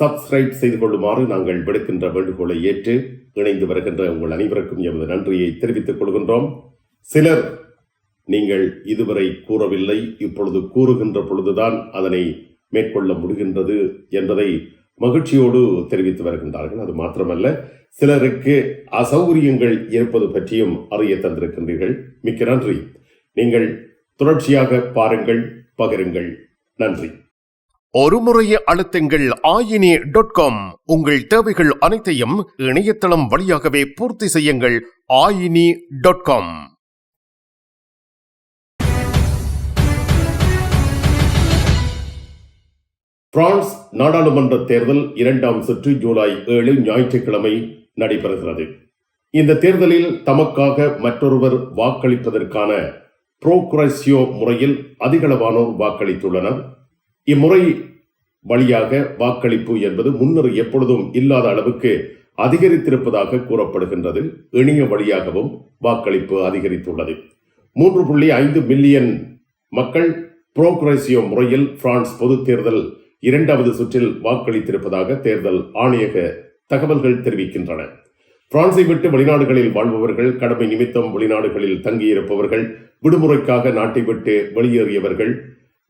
Subscribe செய்து கொள்ளுமாறு நாங்கள் விடுக்கின்ற வேண்டுகோளை ஏற்று இணைந்து வருகின்ற உங்கள் அனைவருக்கும் எமது நன்றியை தெரிவித்துக் கொள்கின்றோம். சிலர் நீங்கள் இதுவரை கூறவில்லை இப்பொழுது கூறுகின்ற பொழுதுதான் அதனை மேற்கொள்ள முடிகின்றது என்பதை மகிழ்ச்சியோடு தெரிவித்து வருகின்றார்கள். அது மாத்திரமல்ல சிலருக்கு அசௌகரியங்கள் இருப்பது பற்றியும் அறிய தந்திருக்கின்றீர்கள். மிக்க நன்றி. நீங்கள் தொடர்ச்சியாக பாருங்கள் பகிருங்கள். நன்றி. ஒரு முறைய ஆயினி டாட் காம். உங்கள் தேவைகள் அனைத்தையும் இணையதளம் வழியாகவே பூர்த்தி செய்யுங்கள் ஆயினி டாட் காம். பிரான்ஸ் நாடாளுமன்ற தேர்தல் இரண்டாம் சுற்று ஜூலை ஏழு ஞாயிற்றுக்கிழமை நடைபெறுகிறது. இந்த தேர்தலில் தமக்காக மற்றொருவர் வாக்களிப்பதற்கான ப்ரோக்ரஸியோ முறையில் அதிகளவானோர் வாக்களித்துள்ளனர். இம்முறை வழியாக வாக்களிப்பு என்பது முன்னர் எப்பொழுதும் இல்லாத அளவுக்கு அதிகரித்திருப்பதாக கூறப்படுகின்றது. இணைய வழியாகவும் வாக்களிப்பு அதிகரித்துள்ளது. மூன்று புள்ளி ஐந்து மில்லியன் மக்கள் புரோக்ரேசியோ முறையில் பிரான்ஸ் பொது தேர்தல் இரண்டாவது சுற்றில் வாக்களித்திருப்பதாக தேர்தல் ஆணையக தகவல்கள் தெரிவிக்கின்றன. பிரான்சை விட்டு வெளிநாடுகளில் வாழ்பவர்கள் கடமை நிமித்தம் வெளிநாடுகளில் தங்கியிருப்பவர்கள் விடுமுறைக்காக நாட்டை விட்டு வெளியேறியவர்கள்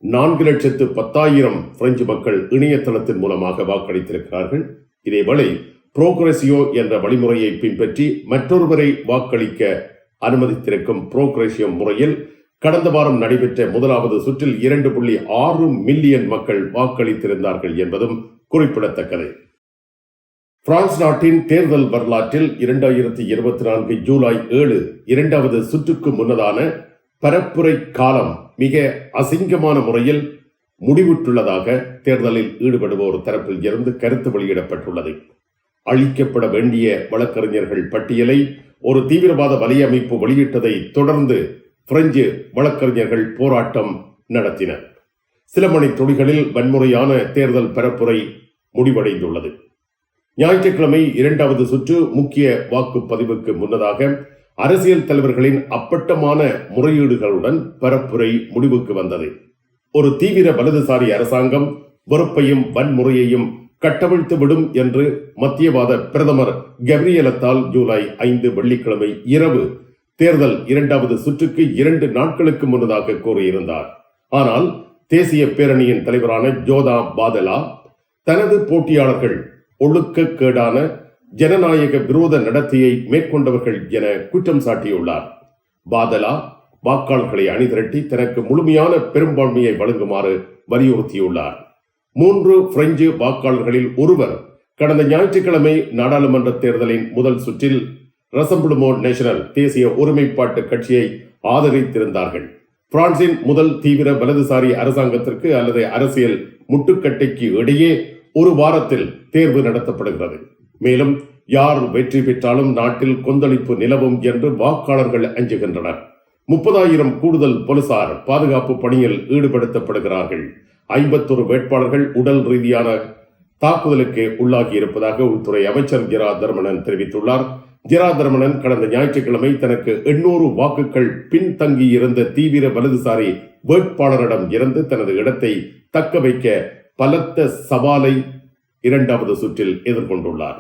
நான்கு லட்சத்து பத்தாயிரம் பிரெஞ்சு மக்கள் இணையதளத்தின் மூலமாக வாக்களித்திருக்கிறார்கள். இதேவேளை புரோக்ரெசியோ என்ற வழிமுறையை பின்பற்றி மற்றொருவரை வாக்களிக்க அனுமதித்திருக்கும் புரோக்ரெசியோ முறையில் கடந்த வாரம் நடைபெற்ற முதலாவது சுற்றில் இரண்டு புள்ளி ஆறு மில்லியன் மக்கள் வாக்களித்திருந்தார்கள் என்பதும் குறிப்பிடத்தக்கது. பிரான்ஸ் நாட்டின் தேர்தல் வரலாற்றில் இரண்டாயிரத்தி இருபத்தி நான்கு ஜூலை ஏழு இரண்டாவது சுற்றுக்கு முன்னதான பரப்புரை காலம் மிக அசிங்கமான முறையில் முடிவுற்றுள்ளதாக தேர்தலில் ஈடுபடுவோர் தரப்பில் இருந்து கருத்து வெளியிடப்பட்டுள்ளது. அழிக்கப்பட வேண்டிய வழக்கறிஞர்கள் பட்டியலை ஒரு தீவிரவாத வலையமைப்பு வெளியிட்டதை தொடர்ந்து பிரெஞ்சு வழக்கறிஞர்கள் போராட்டம் நடத்தினர். சில மணி துளிகளில் வன்முறையான தேர்தல் பரப்புரை முடிவடைந்துள்ளது. ஞாயிற்றுக்கிழமை இரண்டாவது சுற்று முக்கிய வாக்குப்பதிவுக்கு முன்னதாக அரசியல் தலைவர்களின் அப்பட்டமான முறையீடுகளுடன் பரப்புரை முடிவுக்கு வந்தது. ஒரு தீவிர வலதுசாரி அரசாங்கம் வெறுப்பையும் வன்முறையையும் கட்டவிழ்த்து விடும் என்று மத்தியவாத பிரதமர் கப்ரியலத்தால் ஜூலை ஐந்து வெள்ளிக்கிழமை இரவு தேர்தல் இரண்டாவது சுற்றுக்கு இரண்டு நாட்களுக்கு முன்னதாக கூறியிருந்தார். ஆனால் தேசிய பேரணியின் தலைவரான ஜோதா பாதலா தனது போட்டியாளர்கள் ஒழுக்கக்கேடான ஜனநாயக விரோத நடத்தையை மேற்கொண்டவர்கள் என குற்றம் சாட்டியுள்ளார். பாதலா வாக்காளர்களை அணிதிரட்டி தனக்கு முழுமையான பெரும்பான்மையை வழங்குமாறு வலியுறுத்தியுள்ளார். மூன்று பிரெஞ்சு வாக்காளர்களில் ஒருவர் கடந்த ஞாயிற்றுக்கிழமை நாடாளுமன்ற தேர்தலின் முதல் சுற்றில் ரசம்புடுமோ நேஷனல் தேசிய ஒருமைப்பாட்டு கட்சியை ஆதரித்திருந்தார்கள். பிரான்சின் முதல் தீவிர வலதுசாரி அரசாங்கத்திற்கு அல்லது அரசியல் முட்டுக்கட்டைக்கு இடையே ஒரு வாரத்தில் தேர்வு நடத்தப்படுகிறது. மேலும் யார் வெற்றி பெற்றாலும் நாட்டில் கொந்தளிப்பு நிலவும் என்று வாக்காளர்கள் அஞ்சுகின்றனர். முப்பதாயிரம் கூடுதல் போலீசார் பாதுகாப்பு பணியில் ஈடுபடுத்தப்படுகிறார்கள். ஐம்பத்தொரு வேட்பாளர்கள் உடல் ரீதியான தாக்குதலுக்கு உள்ளாகி இருப்பதாக உள்துறை அமைச்சர் ஜிரா தர்மணன் தெரிவித்துள்ளார். ஜிரா தர்மணன் கடந்த ஞாயிற்றுக்கிழமை தனக்கு எண்ணூறு வாக்குகள் பின்தங்கி இருந்த தீவிர வலதுசாரி வேட்பாளரிடம் இருந்து தனது இடத்தை தக்க வைக்க பலத்த சவாலை இரண்டாவது சுற்றில் எதிர்கொண்டுள்ளார்.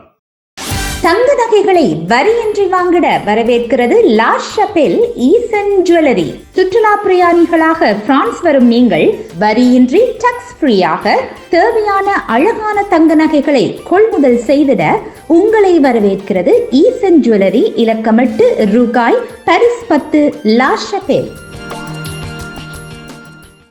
தங்க நகைகளை வரியின்றி வாங்கிட வரவேற்கிறது லா ஷபெல் ஈசன் ஜுவல்லரி. சுற்றுலா பிரயாணிகளாக பிரான்ஸ் வரும் நீங்கள் வரியின்றி டக்ஸ் ஃப்ரீயாக தேவையான அழகான தங்க நகைகளை கொள்முதல் செய்திட உங்களை வரவேற்கிறது ஈசன் ஜுவல்லரி இலக்கமிட்டு ரூகாய் பரிஸ் பத்து லா ஷபெல்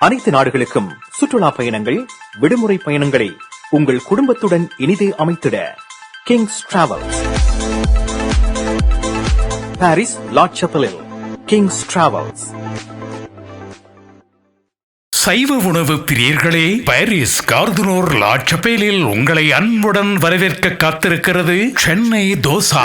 அனைத்து நாடுகளுக்கும் சுற்றுலா பயணங்கள் விடுமுறை பயணங்களை உங்கள் குடும்பத்துடன் இனிதே அமைத்திட கிங்ஸ் டிராவல்ஸ் பாரிஸ் லாட்சப்பலில் கிங்ஸ் டிராவல்ஸ் சைவ உணவு பிரியர்களே பாரிஸ் கார்துனோர் லாச்சபேலில் உங்களை அன்புடன் வரவேற்க காத்திருக்கிறது சென்னை தோசா.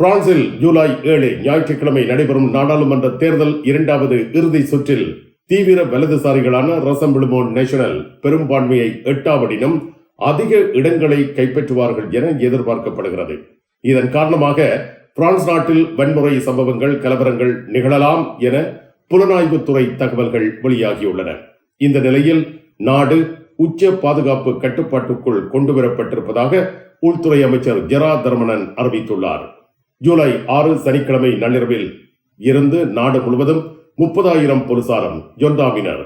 பிரான்சில் ஜூலை ஏழு ஞாயிற்றுக்கிழமை நடைபெறும் நாடாளுமன்ற தேர்தல் இரண்டாவது இறுதி சுற்றில் தீவிர வலதுசாரிகளான ரசம்பிளுமோன் நேஷனல் பெரும்பான்மையை எட்டாவடினும் அதிக இடங்களை கைப்பற்றுவார்கள் என எதிர்பார்க்கப்படுகிறது. இதன் காரணமாக பிரான்ஸ் நாட்டில் வன்முறை சம்பவங்கள் கலவரங்கள் நிகழலாம் என புலனாய்வுத்துறை தகவல்கள் வெளியாகியுள்ளன. இந்த நிலையில் நாடு உச்ச பாதுகாப்பு கட்டுப்பாட்டுக்குள் கொண்டுவரப்பட்டிருப்பதாக உள்துறை அமைச்சர் ஜெரா தர்மனன் அறிவித்துள்ளார். ஜூலை ஆறு சனிக்கிழமை நள்ளிரவில் இருந்து நாடு முழுவதும் முப்பதாயிரம் போலீசாரும் ஜொண்டாவினர்.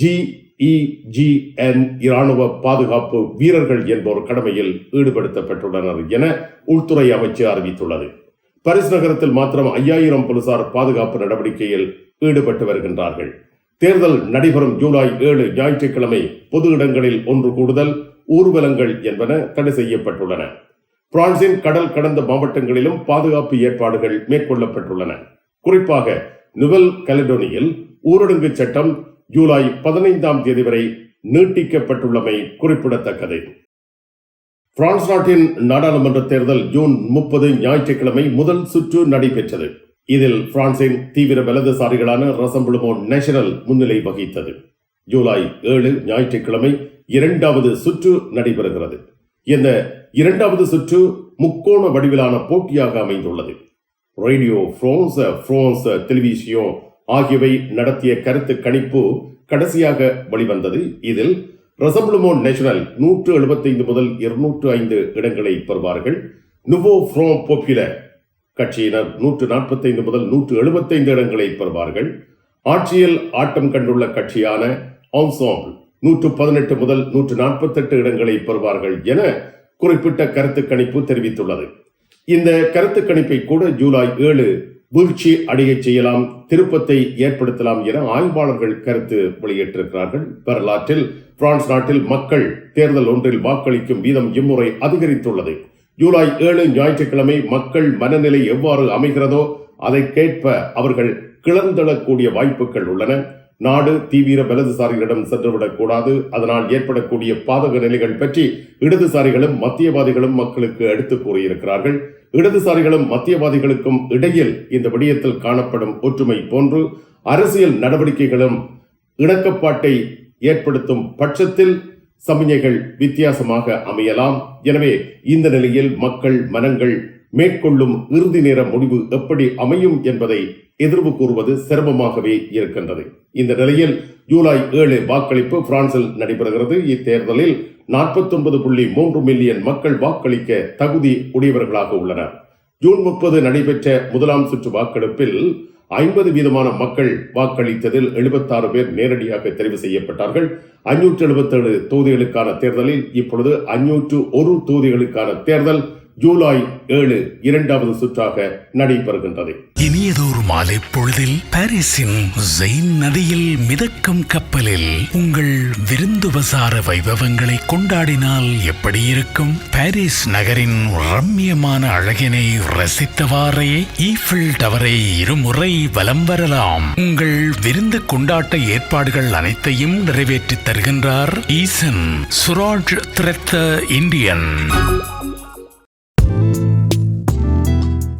ஜிஇஜிஎன் இராணுவ பாதுகாப்பு வீரர்கள் என்போர் கடமையில் ஈடுபடுத்தப்பட்டுள்ளனர் என உள்துறை அமைச்சு அறிவித்துள்ளது. பரிஸ் நகரத்தில் மாத்திரம் ஐயாயிரம் போலீசார் பாதுகாப்பு நடவடிக்கையில் ஈடுபட்டு வருகின்றார்கள். தேர்தல் நடைபெறும் ஜூலை ஏழு ஞாயிற்றுக்கிழமை பொது இடங்களில் ஒன்று கூடுதல் ஊர்வலங்கள் என்பன தடை செய்யப்பட்டுள்ளன. பிரான்சின் கடல் கடந்த மாவட்டங்களிலும் பாதுகாப்பு ஏற்பாடுகள் மேற்கொள்ளப்பட்டுள்ளன. குறிப்பாக நுவல் கலடோனியில் ஊரடங்கு சட்டம் ஜூலை பதினைந்தாம் தேதி வரை நீட்டிக்கப்பட்டுள்ளமை குறிப்பிடத்தக்கது. பிரான்ஸ் நாட்டின் நாடாளுமன்ற தேர்தல் ஜூன் முப்பது ஞாயிற்றுக்கிழமை முதல் சுற்று நடைபெற்றது. இதில் பிரான்சின் தீவிர வலதுசாரிகளான ரசம்புளுமோ நேஷனல் முன்னிலை வகித்தது. ஜூலை ஏழு ஞாயிற்றுக்கிழமை இரண்டாவது சுற்று நடைபெறுகிறது. இந்த இரண்டாவது சுற்று முக்கோண வடிவிலான போட்டியாக அமைந்துள்ளது. ரேடியோ பிரான்ஸ் பிரான்ஸ் டெலிவிசியோ ஆகியவை நடத்திய கருத்து கணிப்பு கடைசியாக வெளிவந்தது. இதில் ரசம்பிளுமோ நேஷனல் நூற்று எழுபத்தைந்து முதல் இருநூற்று ஐந்து இடங்களை பெறுவார்கள். நுவோ ஃப்ரோ போப்புலர் கட்சியினர் நூற்று நாற்பத்தைந்து முதல் நூற்று எழுபத்தைந்து இடங்களை பெறுவார்கள். ஆட்சியில் ஆட்டம் கண்டுள்ள கட்சியான ஆன்சாம்பிள் நூற்று பதினெட்டு முதல் நூற்று நாற்பத்தெட்டு இடங்களை பெறுவார்கள் என குறிப்பிட்ட கருத்து கணிப்பு தெரிவித்துள்ளது. இந்த கருத்து கணிப்பை கூட ஜூலை ஏழு வீழ்ச்சி அடையச் செய்யலாம் திருப்பத்தை ஏற்படுத்தலாம் என ஆய்வாளர்கள் கருத்து வெளியிட்டிருக்கிறார்கள். வரலாற்றில் பிரான்ஸ் நாட்டில் மக்கள் தேர்தல் ஒன்றில் வாக்களிக்கும் வீதம் இம்முறை அதிகரித்துள்ளது. ஜூலை ஏழு ஞாயிற்றுக்கிழமை மக்கள் மனநிலை எவ்வாறு அமைகிறதோ அதை கேட்ப அவர்கள் கிளர்ந்தெழக்கூடிய வாய்ப்புகள் உள்ளன. நாடு தீவிர வலதுசாரிகளிடம் சென்றுவிடக்கூடாது. அதனால் ஏற்படக்கூடிய பாதக நிலைகள் பற்றி இடதுசாரிகளும் மத்தியவாதிகளும் மக்களுக்கு எடுத்து கூறியிருக்கிறார்கள். இடதுசாரிகளும் மத்தியவாதிகளுக்கும் இடையில் இந்த விடயத்தில் காணப்படும் ஒற்றுமை போன்று அரசியல் நடவடிக்கைகளும் இணக்கப்பாட்டை ஏற்படுத்தும் பட்சத்தில் சமிஞைகள் வித்தியாசமாக அமையலாம். எனவே இந்த நிலையில் மக்கள் மனங்கள் மேற்கொள்ளும் இறுதி நேர முடிவு எப்படி அமையும் என்பதை எதிர்வு கூறுவது சிரமமாகவே இருக்கின்றது. இந்த நிலையில் ஜூலை ஏழு வாக்களிப்பு பிரான்சில் நடைபெறுகிறது. இத்தேர்தலில் நாற்பத்தொன்பது புள்ளி மூன்று மில்லியன் மக்கள் வாக்களிக்க தகுதி உடையவர்களாக உள்ளனர். ஜூன் முப்பது நடைபெற்ற முதலாம் சுற்று வாக்கெடுப்பில் ஐம்பது வீதமான மக்கள் வாக்களித்ததில் எழுபத்தாறு பேர் நேரடியாக தெரிவு செய்யப்பட்டார்கள். அஞ்சூற்று எழுபத்தேழு தொகுதிகளுக்கான தேர்தலில் இப்பொழுது அஞ்சூற்று ஒரு தொகுதிகளுக்கான தேர்தல் ஜூலை ஏழு இரண்டாவது சுற்றாக நடைபெறுகின்றது. இனியதொரு மாலை பொழுதில் பாரிஸின் ஜெயின் நதியில் மிதக்கும் கப்பலில் உங்கள் விருந்து வசார வைபவங்களை கொண்டாடினால் எப்படி இருக்கும்? பாரிஸ் நகரின் ரம்மியமான அழகினை ரசித்தவாறே ஈஃபில் டவரை இருமுறை வலம் வரலாம். உங்கள் விருந்து கொண்டாட்ட ஏற்பாடுகள் அனைத்தையும் நிறைவேற்றித் தருகின்றார் ஈசன் Suraj திரத்த Indian.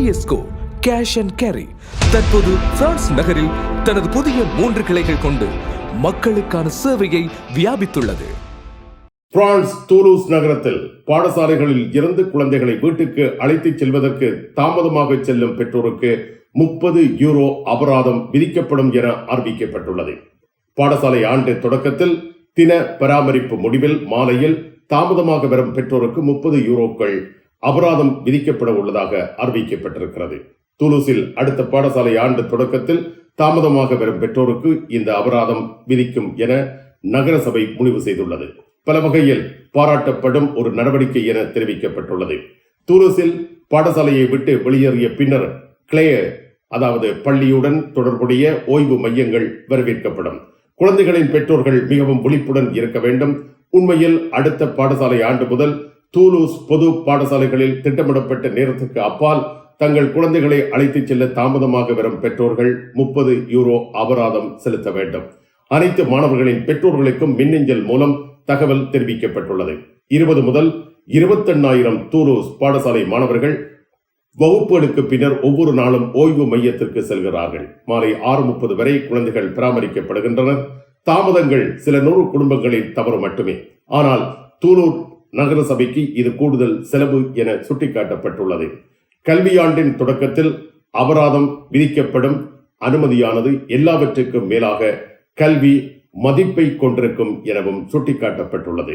டிஎஸ்கோ cash and carry தற்போது பிரான்ஸ் நகரில் தனது புதிய மூன்று கிளைகள் கொண்டு மக்களுக்கான சேவையை வியாபித்துள்ளது. பிரான்ஸ் தூலூஸ் நகரத்தில் பாடசாலைகளில் இருந்து குழந்தைகளை வீட்டுக்கு அழைத்துச் செல்வதற்கு தாமதமாக செல்லும் பெற்றோருக்கு முப்பது யூரோ அபராதம் விதிக்கப்படும் என அறிவிக்கப்பட்டுள்ளது. பாடசாலை ஆண்டு தொடக்கத்தில் தின பராமரிப்பு முடிவில் மாலையில் தாமதமாக வரும் பெற்றோருக்கு முப்பது யூரோக்கள் அபராதம் விதிக்கப்பட உள்ளதாக அறிவிக்கப்பட்டிருக்கிறது. துலூஸில் அடுத்த பாடசாலை ஆண்டு தொடக்கத்தில் தாமதமாக வரும் பெற்றோருக்கு இந்த அபராதம் விதிக்கும் என நகரசபை முடிவு செய்துள்ளது. பல வகையில் பாராட்டப்படும் ஒரு நடவடிக்கை என தெரிவிக்கப்பட்டுள்ளது. தூலூஸில் பாடசாலையை விட்டு வெளியேறிய பின்னர் கிளைய அதாவது பள்ளியுடன் தொடர்புடைய ஓய்வு மையங்கள் வரவேற்கப்படும். குழந்தைகளின் பெற்றோர்கள் மிகவும் விழிப்புடன் இருக்க வேண்டும். உண்மையில் அடுத்த பாடசாலை ஆண்டு முதல் தூலூஸ் பொது பாடசாலைகளில் திட்டமிடப்பட்ட நேரத்துக்கு அப்பால் தங்கள் குழந்தைகளை அழைத்துச் செல்ல தாமதமாக வரும் பெற்றோர்கள் முப்பது யூரோ அபராதம் செலுத்த வேண்டும். அனைத்து மாணவர்களின் பெற்றோர்களுக்கும் மின்னஞ்சல் மூலம் தகவல் தெரிவிக்கப்பட்டுள்ளது. இருபது முதல் இருபத்தெண்ணாயிரம் தூலூஸ் பாடசாலை மாணவர்கள் வகுப்புகளுக்கு பின்னர் ஒவ்வொரு நாளும் ஓய்வு மையத்திற்கு செல்கிறார்கள். மாலை ஆறு முப்பது வரை குழந்தைகள் பராமரிக்கப்படுகின்றனர். தாமதங்கள் சில நூறு குடும்பங்களின் தவறு மட்டுமே. ஆனால் தூலூர் நகர சபைக்கு இது கூடுதல் செலவு என சுட்டிக்காட்டப்பட்டுள்ளது. கல்வியாண்டின் தொடக்கத்தில் அபராதம் விதிக்கப்படும் அனுமதியானது எல்லாவற்றுக்கும் மேலாக கல்வி மதிப்பை கொண்டிருக்கும் எனவும் சுட்டிக்காட்டப்பட்டுள்ளது.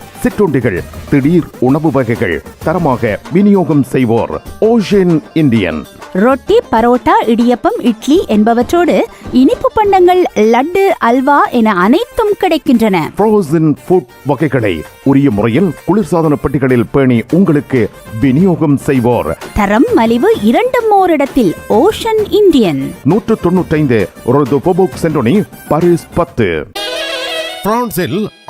சிற்றுண்டிகள் திடீர் உணவு வகைகள் தரமாக விநியோகம் செய்வோர். ஓஷன் இந்தியன் ரொட்டி பரோட்டா இடியப்பம் இட்லி என்பவற்றோடு இனிப்பு பண்டங்கள் லட்டு அல்வா என அனைத்தும் கிடைக்கின்றன. ஃப்ரோசன் ஃபுட் வகைகளை உரிய முறையில் குளிர்சாதன பெட்டிகளில் பேணி உங்களுக்கு விநியோகம் செய்வோர். தரம் மலிவு இரண்டும் ஓரிடத்தில். ஓஷன் இந்தியன் நூற்று தொண்ணூற்றைந்து சென்டோனி பாரிஸ் பத்து. பிரான்சில்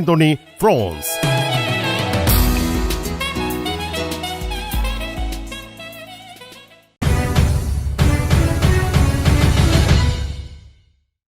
செந்தோனி பிரான்ஸ்